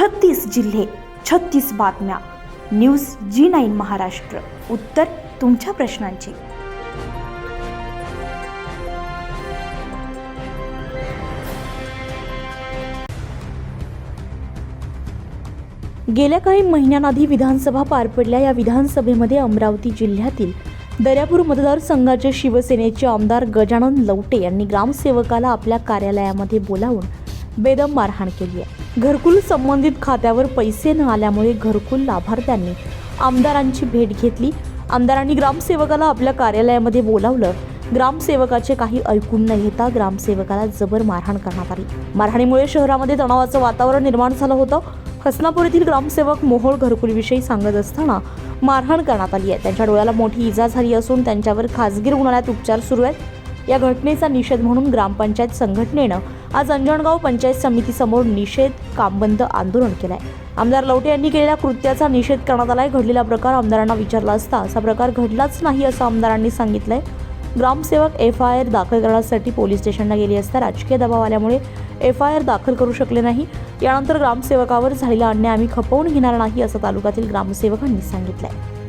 छत्तीस जिल्हे छत्तीस बातम्या. News G nine Maharashtra. उत्तर तुमच्या प्रश्नांची. गेल्या काही महिन्यांआधी विधानसभा पार पडल्या या विधानसभेमध्ये अमरावती जिल्ह्यातील दर्यापूर मतदारसंघाचे शिवसेनेचे आमदार गजानन लवटे यांनी ग्रामसेवकाला आपल्या कार्यालयामध्ये बोलावून बेदम मारहाण केली आहे. घरकुल संबंधित खात्यावर पैसे न आल्यामुळे घरकुल लाभार्थ्यांनी आमदारांची भेट घेतली. आमदारांनी ग्रामसेवकाला आपल्या कार्यालयामध्ये बोलावलं. ग्रामसेवकाचे काही ऐकून न घेता ग्रामसेवकाला जबर मारहाण करण्यात आली. मारहाणीमुळे शहरामध्ये तणावाचं वातावरण निर्माण झालं होतं. हसनापूर येथील ग्रामसेवक मोहोळ घरकुलविषयी सांगत असताना मारहाण करण्यात आली आहे. त्यांच्या डोळ्याला मोठी इजा झाली असून त्यांच्यावर खासगी रुग्णालयात उपचार सुरू आहेत. या घटनेचा निषेध म्हणून ग्रामपंचायत संघटनेनं आज अंजणगाव पंचायत समितीसमोर निषेध कामबंद आंदोलन केलंय. आमदार लवटे यांनी केलेल्या कृत्याचा निषेध करण्यात आलाय. घडलेला प्रकार आमदारांना विचारला असता असा प्रकार घडलाच नाही असं आमदारांनी सांगितलंय. ग्रामसेवक एफ आय आर दाखल करण्यासाठी पोलीस स्टेशनला गेली असता राजकीय दबाव आल्यामुळे एफ आय आर दाखल करू शकले नाही. यानंतर ग्रामसेवकावर झालेला अन्याय आम्ही खपवून घेणार नाही असं तालुक्यातील ग्रामसेवकांनी सांगितलंय.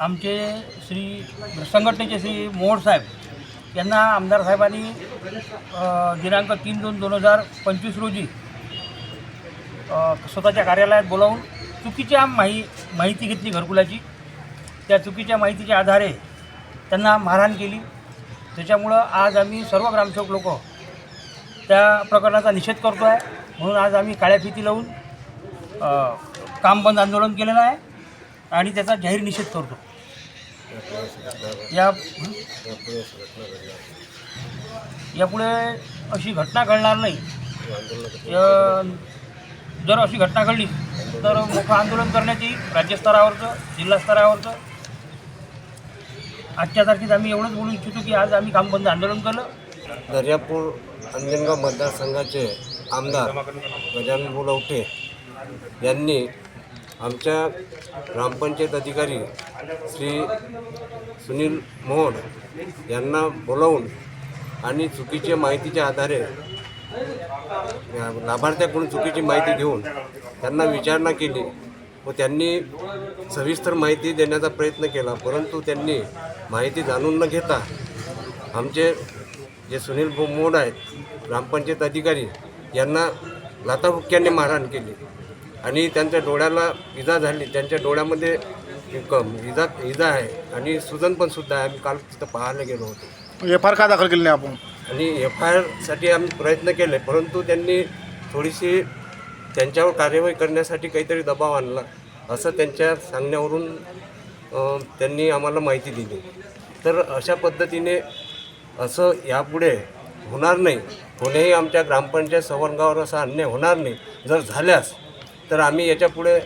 आमचे श्री संघटनेचे श्री मोहोळ साहेब यांना आमदार साहेबांनी दिनांक तीन दोन दोन हजार पंचवीस रोजी स्वतःच्या कार्यालयात बोलावून चुकीच्या माही माहिती घेतली घरकुलाची. त्या चुकीच्या माहितीच्या आधारे त्यांना मारहाण केली. त्याच्यामुळं आज आम्ही सर्व ग्रामसेवक लोक त्या प्रकरणाचा निषेध करतो आहे म्हणून आज आम्ही काळ्या फिती लावून काम बंद आंदोलन केलेलं आहे आणि त्याचा जाहीर निषेध करतो. या यापुढे अशी घटना घडणार नाही. या- जर अशी घटना घडली तर मोठं आंदोलन करण्याची राज्यस्तरावरचं जिल्हास्तरावरचं आजच्या तारखेत आम्ही एवढंच बोलू इच्छितो की आज आम्ही काम बंद आंदोलन केलं. दर्यापूर अंजनगाव मतदारसंघाचे आमदार गजानन बोलवटे यांनी आमच्या ग्रामपंचायत अधिकारी श्री सुनील मोहन यांना बोलावून आणि चुकीच्या माहितीच्या आधारे लाभार्थ्याकडून चुकीची माहिती घेऊन त्यांना विचारणा केली व त्यांनी सविस्तर माहिती देण्याचा प्रयत्न केला. परंतु त्यांनी माहिती जाणून न घेता आमचे जे सुनील मोड आहेत ग्रामपंचायत अधिकारी यांना लाथाबुक्क्याने मारहाण केली. आणि त्यांच्या डोळ्याला इजा झाली त्यांच्या डोळ्यामध्ये एक इजा इजा आहे. आणि सुजन पण सुद्धा आहे. आम्ही काल तिथं पाहायला गेलो होतो. एफ आर का दाखल केली नाही आपण? आणि एफ आय आरसाठी आम्ही प्रयत्न केले परंतु त्यांनी थोडीशी त्यांच्यावर कार्यवाही करण्यासाठी काहीतरी दबाव आणला असं त्यांच्या सांगण्यावरून अ, त्यांनी आम्हाला माहिती दिली. तर अशा पद्धतीने असं यापुढे होणार नाही. कोणीही आमच्या ग्रामपंचायत संवर्गावर असा अन्याय होणार नाही. जर झाल्यास तर आम्ही याच्यापुढे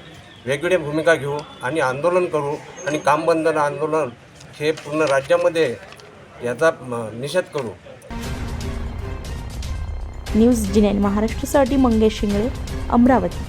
वेगळी भूमिका घेऊ आणि आंदोलन करू आणि कामबंधन आंदोलन हे पूर्ण राज्यामध्ये याचा निषेध करू. न्यूज जिनेन महाराष्ट्रासाठी मंगेश शिंगळे अमरावती.